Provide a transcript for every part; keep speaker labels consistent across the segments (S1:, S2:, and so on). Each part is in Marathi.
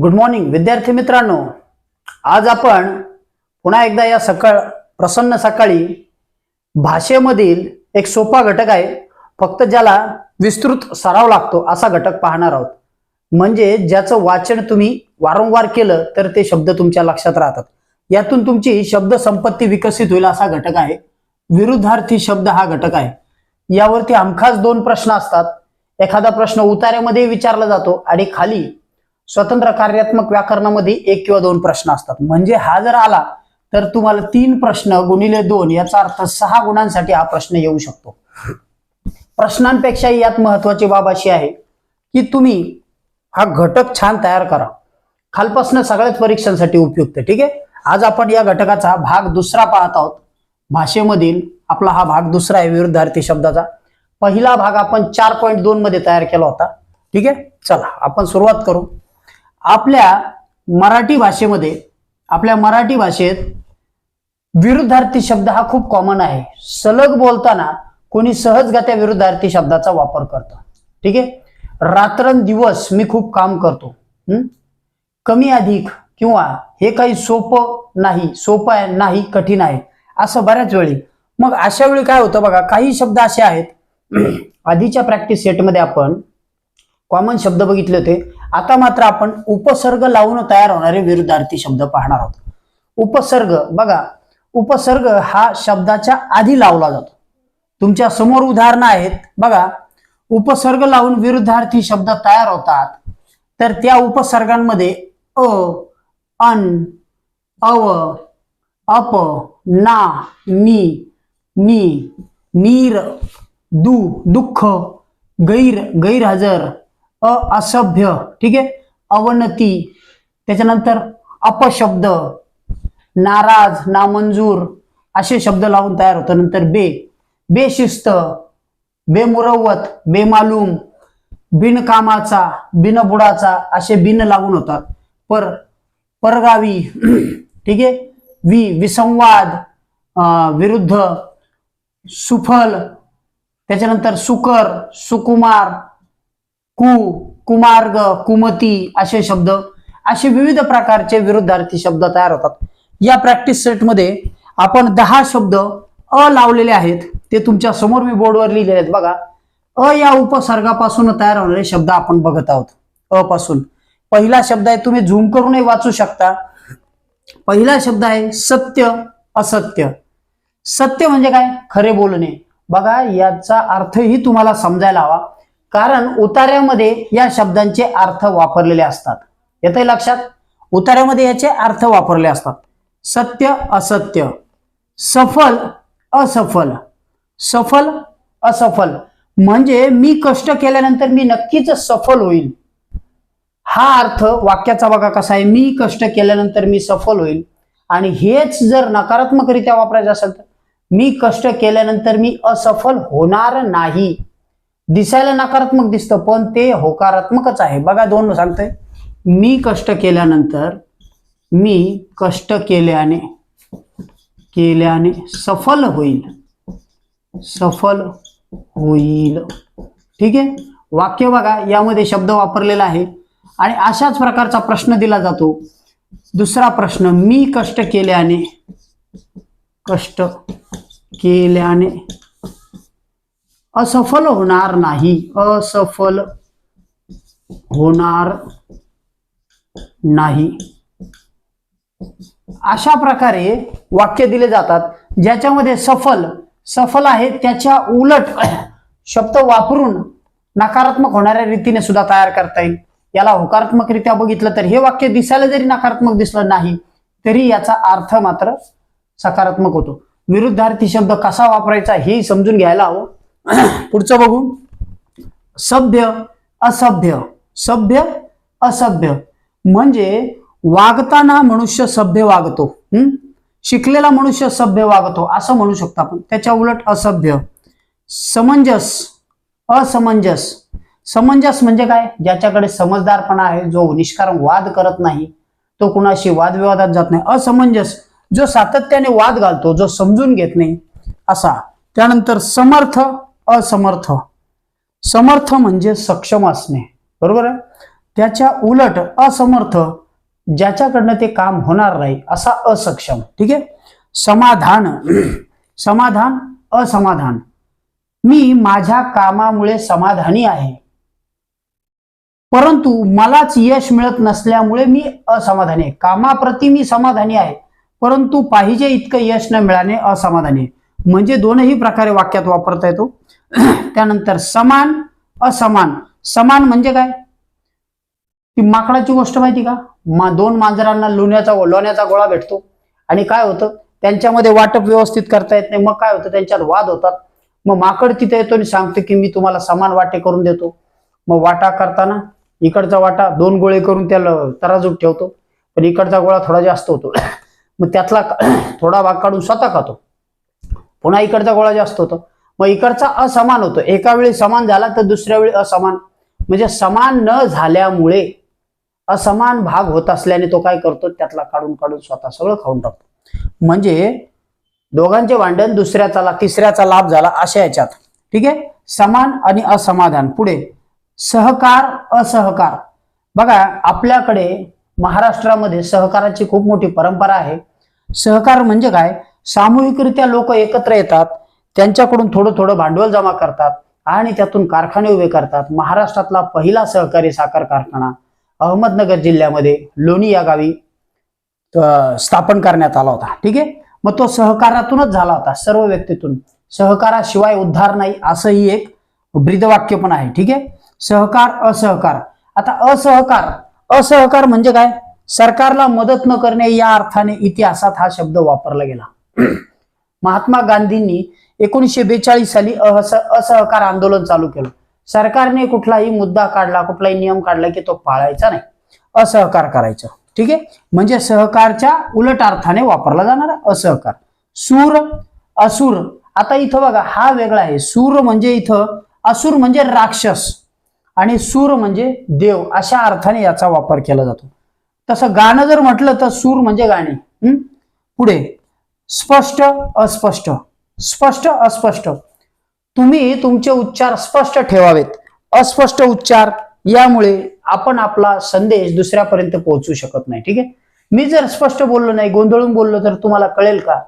S1: गुड मॉर्निंग विद्यार्थी मित्रांनो. आज आपण पुन्हा एकदा या सकाळ प्रसन्न सकाळी भाषेमधील एक सोपा घटक आहे. फक्त ज्याला विस्तृत सराव लागतो असा घटक पाहणार आहोत. म्हणजे ज्याचं वाचन तुम्ही वारंवार केलं तर ते शब्द तुमच्या लक्षात राहतात. यातून तुमची शब्द संपत्ती विकसित होईल असा घटक आहे. विरुद्धार्थी शब्द हा घटक आहे. यावरती हमखास दोन प्रश्न असतात. एखादा प्रश्न उतार्यामध्ये विचारला जातो आणि खाली स्वतंत्र कार्यात्मक व्याकरणामध्ये एक किंवा दोन प्रश्न असतात. म्हणजे हा जर आला तर तुम्हाला तीन प्रश्न गुणिले दोन याचा अर्थ सहा गुणांसाठी हा प्रश्न येऊ शकतो. प्रश्नांपेक्षा यात महत्वाची बाब अशी आहे की तुम्ही हा घटक छान तयार करा. खालपासनं सगळ्याच परीक्षांसाठी उपयुक्त ठीक आहे? आज आपण या घटकाचा भाग दुसरा पाहत आहोत. भाषेमधील आपला हा भाग दुसरा आहे विरुद्धार्थी शब्दाचा. पहिला भाग आपण चार पॉईंट दोन मध्ये तयार केला होता ठीक आहे? चला आपण सुरुवात करू. आपल्या मराठी भाषेमध्ये आपल्या मराठी भाषेत विरुद्धार्थी शब्द हा खूप कॉमन आहे. सलग बोलताना कोणी सहजगत्या विरुद्धार्थी शब्दाचा वापर करतं. ठीक आहे? रात्रंदिवस मी खूप काम करतो. कमी अधिक किंवा हे काही सोपं नाही सोपं आहे नाही कठीण आहे असं बऱ्याच वेळी. मग अशा वेळी काय होतं बघा काही शब्द असे आहेत. आधीच्या प्रॅक्टिस सेटमध्ये आपण कॉमन शब्द बघितले होते. आता मात्र आपण उपसर्ग लावून तयार होणारे विरुद्धार्थी शब्द पाहणार आहोत. उपसर्ग बघा उपसर्ग हा शब्दाच्या आधी लावला जातो. तुमच्यासमोर उदाहरणं आहेत. बघा उपसर्ग लावून विरुद्धार्थी शब्द तयार होतात. तर त्या उपसर्गांमध्ये अ अन अव अप ना नी नी नीर दु दुःख गैर गैरहजर अ असभ्य ठीक आहे? अवनती त्याच्यानंतर अपशब्द नाराज नामंजूर असे शब्द लावून तयार होतं. नंतर बे बेशिस्त बेमुरवत बेमालूम बिनकामाचा बिनबुडाचा असे बिन लागून होतात. पर परगावी ठीक आहे? वि विसंवाद अं, विरुद्ध सुफल त्याच्यानंतर सुकर सुकुमार कु कुमार्ग कुमती असे शब्द असे विविध प्रकारचे विरुद्धार्थी शब्द तयार होतात. या प्रॅक्टिस सेटमध्ये आपण दहा शब्द अ लावलेले आहेत. ते तुमच्यासमोर मी बोर्डवर लिहिलेले आहेत. बघा अ या उपसर्गापासून तयार होणारे शब्द आपण बघत आहोत. अ पासून. पहिला शब्द आहे तुम्ही झूम करूनही वाचू शकता. पहिला शब्द आहे सत्य असत्य. सत्य म्हणजे काय? खरे बोलणे. बघा याचा अर्थही तुम्हाला समजायला हवा. कारण उतार्यामध्ये या शब्दांचे अर्थ वापरलेले असतात. येते लक्षात? उतार्यामध्ये याचे अर्थ वापरले असतात. सत्य असत्य. सफल असफल. सफल असफल. म्हणजे मी कष्ट केल्यानंतर मी नक्कीच सफल होईल. हा अर्थ वाक्याचा बघा कसा आहे. मी कष्ट केल्यानंतर मी सफल होईल. आणि हेच जर नकारात्मकरित्या वापरायचं असेल तर मी कष्ट केल्यानंतर मी असफल होणार नाही. दिसायला नकारात्मक दिसतं पण ते होकारात्मकच आहे. बघा दोन सांगतंय. मी कष्ट केल्यानंतर मी कष्ट केल्याने केल्याने सफल होईल. सफल होईल. ठीक आहे? वाक्य बघा यामध्ये शब्द वापरलेला आहे. आणि अशाच प्रकारचा प्रश्न दिला जातो. दुसरा प्रश्न मी कष्ट केल्याने कष्ट केल्याने असफल होणार नाही. असफल होणार नाही. अशा प्रकारे वाक्य दिले जातात. ज्याच्यामध्ये सफल सफल आहे त्याच्या उलट शब्द वापरून नकारात्मक होणाऱ्या रीतीने सुद्धा तयार करता येईल. याला होकारात्मकरित्या बघितलं तर हे वाक्य दिसायला जरी नकारात्मक दिसलं नाही तरी याचा अर्थ मात्र सकारात्मक होतो. विरुद्धार्थी शब्द कसा वापरायचा हे समजून घ्यायला हवं. पुढचं बघू. सभ्य असभ्य. सभ्य असभ्य. म्हणजे वागताना मनुष्य सभ्य वागतो. हम्म शिकलेला मनुष्य सभ्य वागतो. असं म्हणू शकतो आपण. त्याच्या उलट असभ्य. समंजस असमंजस. समंजस म्हणजे काय? ज्याच्याकडे समजदारपणा आहे जो निष्कारण वाद करत नाही तो कुणाशी वादविवादात जात नाही. असमंजस जो सातत्याने वाद घालतो जो समजून घेत नाही. असा. त्यानंतर समर्थ असमर्थ. समर्थ म्हणजे सक्षम असणे. बरोबर आहे? त्याच्या उलट असमर्थ ज्याच्याकडनं ते काम होणार नाही असा असक्षम. ठीक आहे? समाधान. समाधान असमाधान. मी माझ्या कामामुळे समाधानी आहे. परंतु मलाच यश मिळत नसल्यामुळे मी असमाधानी आहे. कामाप्रती मी समाधानी आहे. परंतु पाहिजे इतकं यश न मिळाणे असमाधानी आहे. म्हणजे दोनही प्रकारे वाक्यात वापरता येतो. त्यानंतर समान असमान. समान म्हणजे काय? ती माकडाची गोष्ट माहिती का? मा दोन मांजरांना लोण्याचा लोण्याचा गोळा भेटतो. आणि काय होतं? त्यांच्यामध्ये वाटप व्यवस्थित करता येत नाही. मग काय होतं? त्यांच्यात वाद होतात. मग माकड तिथे येतो आणि सांगतो की मी तुम्हाला समान वाटे करून देतो. मग वाटा करताना इकडचा वाटा दोन गोळे करून त्याला तराजूत ठेवतो. पण इकडचा गोळा थोडा जास्त होतो. मग त्यातला थोडा भाग काढून स्वतः खातो. पुन्हा इकडचा गोळा जास्त होतो. मग इकडचा असमान होतो. एका वेळी समान झाला तर दुसऱ्या वेळी असमान. म्हणजे समान न झाल्यामुळे असमान भाग होत असल्याने तो काय करतो? त्यातला काढून काढून स्वतः सगळं खाऊन टाकतो. म्हणजे दोघांचे भांडण दुसऱ्याचा तिसऱ्याचा लाभ झाला अशा याच्यात. ठीक आहे? समान आणि असमाधान. पुढे. सहकार असहकार. बघा आपल्याकडे महाराष्ट्रामध्ये सहकाराची खूप मोठी परंपरा आहे. सहकार म्हणजे काय? सामूहिकरित्या लोक एकत्र येतात त्यांच्याकडून थोडं थोडं भांडवल जमा करतात आणि त्यातून कारखाने उभे करतात. महाराष्ट्रातला पहिला सहकारी साखर कारखाना अहमदनगर जिल्ह्यामध्ये लोणी या गावी स्थापन करण्यात आला होता. ठीक आहे? मग तो सहकारातूनच झाला होता. सर्व व्यक्तीतून. सहकाराशिवाय उद्धार नाही असंही एक ब्रीदवाक्य पण आहे. ठीक आहे? सहकार असहकार. आता असहकार असहकार म्हणजे काय? सरकारला मदत न करणे या अर्थाने इतिहासात हा शब्द वापरला गेला. महात्मा गांधींनी एकोणीसशे बेचाळीस साली अहस असहकार आंदोलन चालू केलं. सरकारने कुठलाही मुद्दा काढला कुठलाही नियम काढला की तो पाळायचा नाही. असहकार करायचा. ठीक आहे? म्हणजे सहकारच्या उलट अर्थाने वापरला जाणारा असहकार. सूर असुर. आता इथं बघा हा वेगळा आहे. सूर म्हणजे इथं असुर म्हणजे राक्षस आणि सूर म्हणजे देव अशा अर्थाने याचा वापर केला जातो. तसं गाणं जर म्हटलं तर सूर म्हणजे गाणे. पुढे. स्पष्ट अस्पष्ट. स्पष्ट अस्पष्ट. तुम्ही तुमचे उच्चार स्पष्ट ठेवावेत. अस्पष्ट उच्चार यामुळे आपण आपला संदेश दुसऱ्यापर्यंत पोहोचू शकत नाही. ठीक आहे? मी जर स्पष्ट बोललो नाही गोंधळून बोललो तर तुम्हाला कळेल का?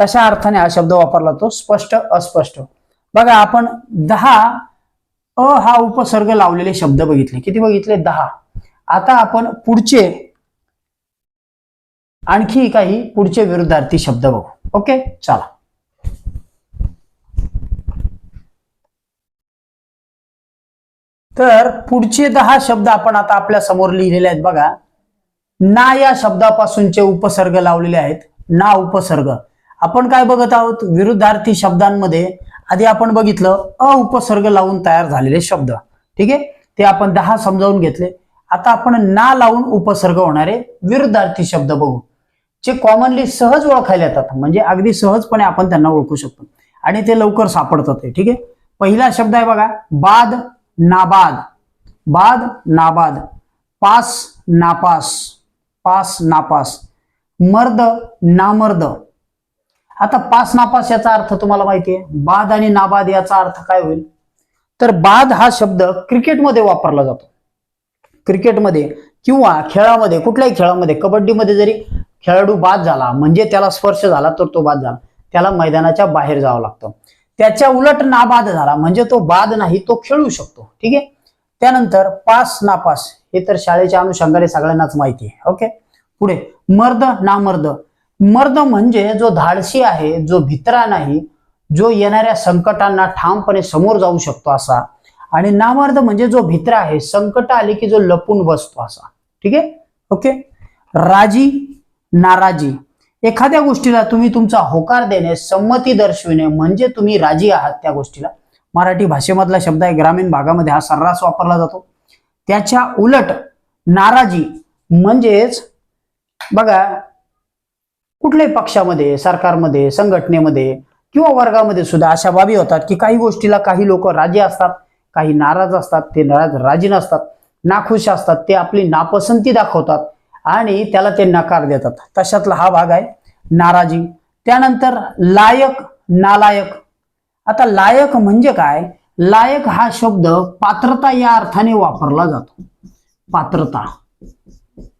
S1: तशा अर्थाने हा शब्द वापरला तो स्पष्ट अस्पष्ट. बघा आपण दहा अ हा उपसर्ग लावलेले शब्द बघितले. किती बघितले? दहा. आता आपण पुढचे आणखी काही पुढचे विरुद्धार्थी शब्द बघू. ओके चला. तर पुढचे दहा शब्द आपण आता आपल्यासमोर लिहिलेले आहेत बघा. ना या शब्दापासूनचे उपसर्ग लावलेले आहेत. ना उपसर्ग. आपण काय बघत आहोत? विरुद्धार्थी शब्दांमध्ये आधी आपण बघितलं अ उपसर्ग लावून तयार झालेले शब्द. ठीक आहे? ते आपण दहा समजावून घेतले. आता आपण ना लावून उपसर्ग होणारे विरुद्धार्थी शब्द बघू. जे कॉमनली सहज ओळखायला येतात. म्हणजे अगदी सहजपणे आपण त्यांना ओळखू शकतो. आणि ते लवकर सापडतात ठीक आहे? पहिला शब्द आहे बघा बाद नाबाद. बाद नाबाद. पास नापास. पास नापास. मर्द नामर्द. आता पास नापास याचा अर्थ तुम्हाला माहिती आहे? बाद आणि नाबाद याचा अर्थ काय होईल? तर बाद हा शब्द क्रिकेटमध्ये वापरला जातो. क्रिकेटमध्ये किंवा खेळामध्ये कुठल्याही खेळामध्ये कबड्डीमध्ये जरी खेळाडू बाद झाला म्हणजे त्याला स्पर्श झाला तर तो बाद झाला. त्याला मैदानाच्या बाहेर जावं लागतं. त्याच्या उलट नाबाद झाला म्हणजे तो बाद नाही तो खेळू शकतो. ठीक आहे? त्यानंतर पास नापास हे तर शाळेच्या अनुषंगाने सगळ्यांनाच माहिती आहे. ओके? पुढे मर्द नामर्द. मर्द म्हणजे जो धाडसी आहे जो भित्रा नाही जो येणाऱ्या संकटांना ठामपणे समोर जाऊ शकतो असा. आणि नामर्द म्हणजे जो भित्रा आहे संकट आले की जो लपून बसतो असा. ठीक आहे? ओके? राजी नाराजी. एखाद्या गोष्टीला तुम्ही तुमचा होकार देणे संमती दर्शविणे म्हणजे तुम्ही राजी आहात त्या गोष्टीला. मराठी भाषेमधला शब्द आहे ग्रामीण भागामध्ये हा सर्रास वापरला जातो. त्याच्या उलट नाराजी म्हणजेच बघा कुठल्याही पक्षामध्ये सरकारमध्ये संघटनेमध्ये किंवा वर्गामध्ये सुद्धा अशा बाबी होतात की काही गोष्टीला काही लोक राजी असतात काही नाराज असतात ते नाराज राजी नसतात नाखुश असतात ते आपली नापसंती दाखवतात. आणि त्याला ते नकार देतात. तशातला हा भाग आहे नाराजी. त्यानंतर लायक नालायक. आता लायक म्हणजे काय? लायक हा शब्द पात्रता या अर्थाने वापरला जातो. पात्रता.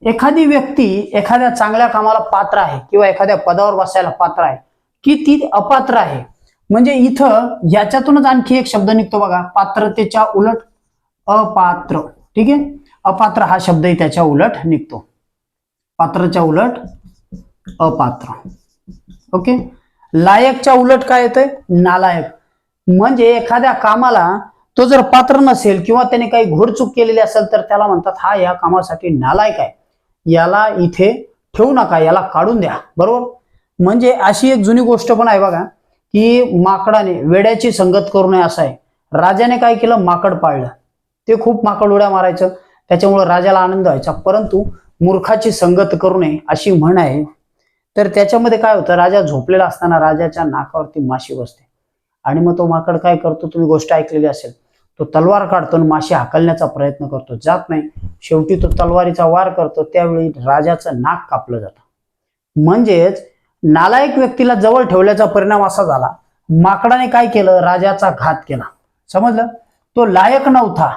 S1: एखादी व्यक्ती एखाद्या चांगल्या कामाला पात्र आहे किंवा एखाद्या पदावर बसायला पात्र आहे की ती अपात्र आहे. म्हणजे इथं याच्यातूनच आणखी एक शब्द निघतो बघा पात्रतेच्या उलट अपात्र. ठीक आहे? अपात्र हा शब्दही त्याच्या उलट निघतो. पात्रच्या उलट अपात्र. ओके? लायकच्या उलट काय येतंय? नालायक. म्हणजे एखाद्या कामाला तो जर पात्र नसेल किंवा त्याने काही घोडचूक केलेली असेल तर त्याला म्हणतात हा या कामासाठी नालायक आहे. याला इथे ठेवू नका याला काढून द्या. बरोबर? म्हणजे अशी एक जुनी गोष्ट पण आहे बघा की माकडाने वेड्याची संगत करू नये असं आहे. राजाने काय केलं? माकड पाळलं. ते खूप माकड उड्या मारायचं. त्याच्यामुळे राजाला आनंद व्हायचा. परंतु मूर्खाची संगत करू नये अशी म्हण आहे. तर त्याच्यामध्ये काय होतं? राजा झोपलेला असताना राजाच्या नाकावरती माशी बसते. आणि मग तो माकड काय करतो? तुम्ही गोष्ट ऐकलेली असेल. तो तलवार काढतो आणि माशी हाकलण्याचा प्रयत्न करतो. जात नाही. शेवटी तो तलवारीचा वार करतो. त्यावेळी राजाचं नाक कापलं जातं. म्हणजेच नालायक व्यक्तीला जवळ ठेवल्याचा परिणाम असा झाला. माकडाने काय केलं? राजाचा घात केला. समजलं? तो लायक नव्हता.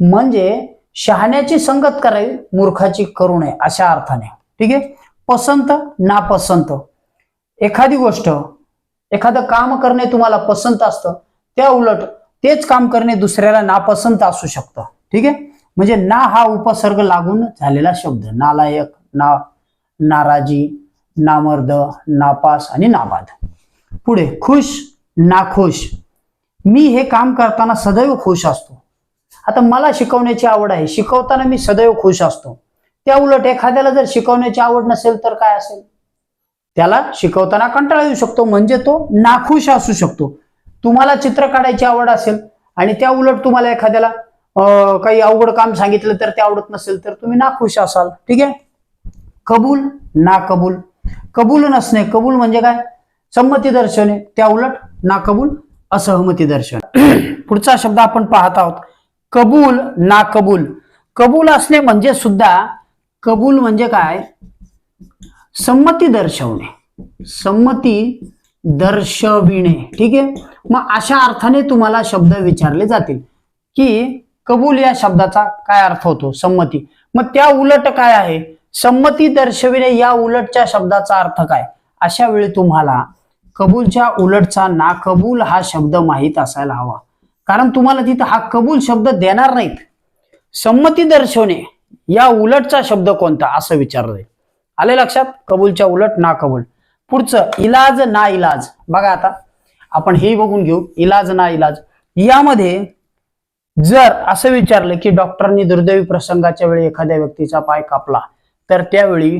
S1: म्हणजे शहाण्याची संगत करावी मूर्खाची करू नये अशा अर्थाने. ठीक आहे? पसंत नापसंत. एखादी गोष्ट एखादं काम करणे तुम्हाला पसंत असतं त्या उलट तेच काम करणे दुसऱ्याला नापसंत असू शकतं. ठीक आहे? म्हणजे ना हा उपसर्ग लागून झालेला शब्द नालायक ना नाराजी नामर्द नापास आणि नाबाद. पुढे खुश नाखुश. मी हे काम करताना सदैव खुश असतो. आता मला शिकवण्याची आवड आहे. शिकवताना मी सदैव खुश असतो. त्या उलट एखाद्याला जर शिकवण्याची आवड नसेल तर काय असेल? त्याला शिकवताना कंटाळा येऊ शकतो. म्हणजे तो नाखुश असू शकतो. तुम्हाला चित्र काढायची आवड असेल आणि त्या उलट तुम्हाला एखाद्याला अं, काही अवघड काम सांगितलं तर ते आवडत नसेल तर तुम्ही नाखुश असाल. ठीक आहे? कबूल? ना कबूल कबूल नसणे. कबूल म्हणजे काय? संमती दर्शवणे. त्या उलट ना कबूल असहमती दर्शन पुढचा शब्द आपण पाहत आहोत. कबूल ना कबूल कबूल असणे म्हणजे सुद्धा कबूल म्हणजे काय? संमती दर्शवणे. संमती दर्शविणे. ठीक आहे? मग अशा अर्थाने तुम्हाला शब्द विचारले जातील की कबूल या शब्दाचा काय अर्थ होतो? संमती. मग त्या उलट काय आहे? संमती दर्शविणे या उलटच्या शब्दाचा अर्थ काय? अशा वेळी तुम्हाला कबूलच्या उलटचा ना कबूल हा शब्द माहीत असायला हवा. कारण तुम्हाला तिथं हा कबूल शब्द देणार नाहीत. संमती दर्शवणे या उलटचा शब्द कोणता असं विचारलं जाईल आले लक्षात? कबूलच्या उलट ना कबूल. पुढचं इलाज ना इलाज. बघा आता आपण हे बघून घेऊ. इलाज ना इलाज. यामध्ये जर असं विचारलं की डॉक्टरांनी दुर्दैवी प्रसंगाच्या वेळी एखाद्या व्यक्तीचा पाय कापला तर त्यावेळी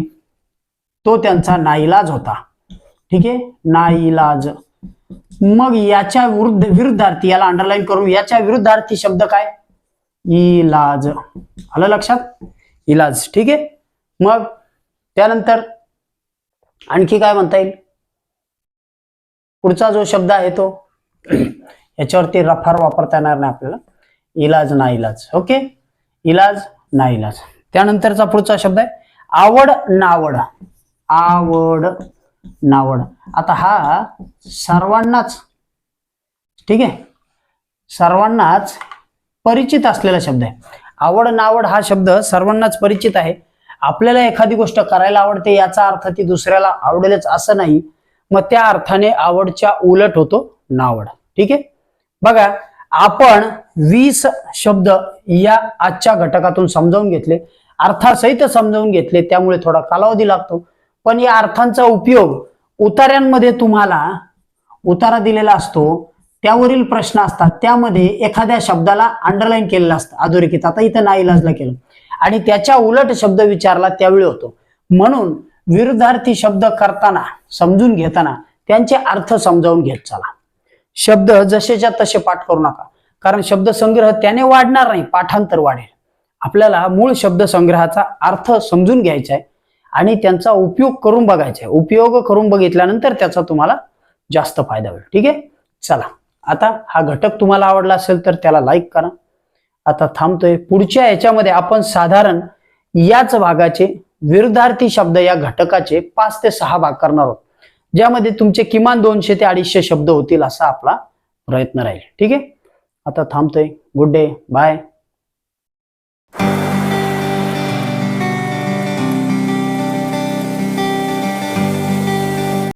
S1: तो त्यांचा नाईलाज होता. ठीक आहे? नाईलाज मग याच्या विरुद्ध विरुद्धार्थी याला अंडरलाईन करून याच्या विरुद्धार्थी शब्द काय? इलाज. आलं लक्षात? इलाज. ठीक आहे? मग त्यानंतर आणखी काय म्हणता येईल? पुढचा जो शब्द आहे तो याच्यावरती रफार वापरता येणार नाही आपल्याला. इलाज ना इलाज. ओके? इलाज ना इलाज. त्यानंतरचा पुढचा शब्द आहे आवड नावड. आवड. नावड. आता हा सर्वांनाच ठीक आहे? सर्वांनाच परिचित असलेला शब्द आहे. आवड नावड हा शब्द सर्वांनाच परिचित आहे. आपल्याला एखादी गोष्ट करायला आवडते याचा अर्थ ती दुसऱ्याला आवडेलच असं नाही. मग त्या अर्थाने आवडच्या उलट होतो नावड. ठीक आहे? बघा आपण वीस शब्द या आजच्या घटकातून समजावून घेतले. अर्थासहित समजावून घेतले त्यामुळे थोडा कालावधी लागतो. पण या अर्थांचा उपयोग उतार्यांमध्ये तुम्हाला उतारा दिलेला असतो. त्यावरील प्रश्न असतात. त्यामध्ये एखाद्या शब्दाला अंडरलाईन केलेलं असतं. अधोरेखित. आता इथं ना इलाजला केलं. आणि त्याच्या उलट शब्द विचारला त्यावेळी होतो. म्हणून विरुद्धार्थी शब्द करताना समजून घेताना त्यांचे अर्थ समजावून घेत चला. शब्द जसेच्या तसे पाठ करू नका. कारण शब्द संग्रह त्याने वाढणार नाही पाठांतर वाढेल. आपल्याला मूळ शब्द संग्रहाचा अर्थ समजून घ्यायचा आहे. आणि त्यांचा उपयोग करून बघायचा आहे. उपयोग करून बघितल्यानंतर त्याचा तुम्हाला जास्त फायदा होईल. ठीक आहे? चला. आता हा घटक तुम्हाला आवडला असेल तर त्याला लाईक करा. आता थांबतोय. पुढच्या याच्यामध्ये आपण साधारण याच भागाचे विरुद्धार्थी शब्द या घटकाचे पाच ते सहा भाग करणार आहोत. ज्यामध्ये तुमचे किमान दोनशे ते अडीचशे शब्द होतील असा आपला प्रयत्न राहील. ठीक आहे? आता थांबतोय. Good day bye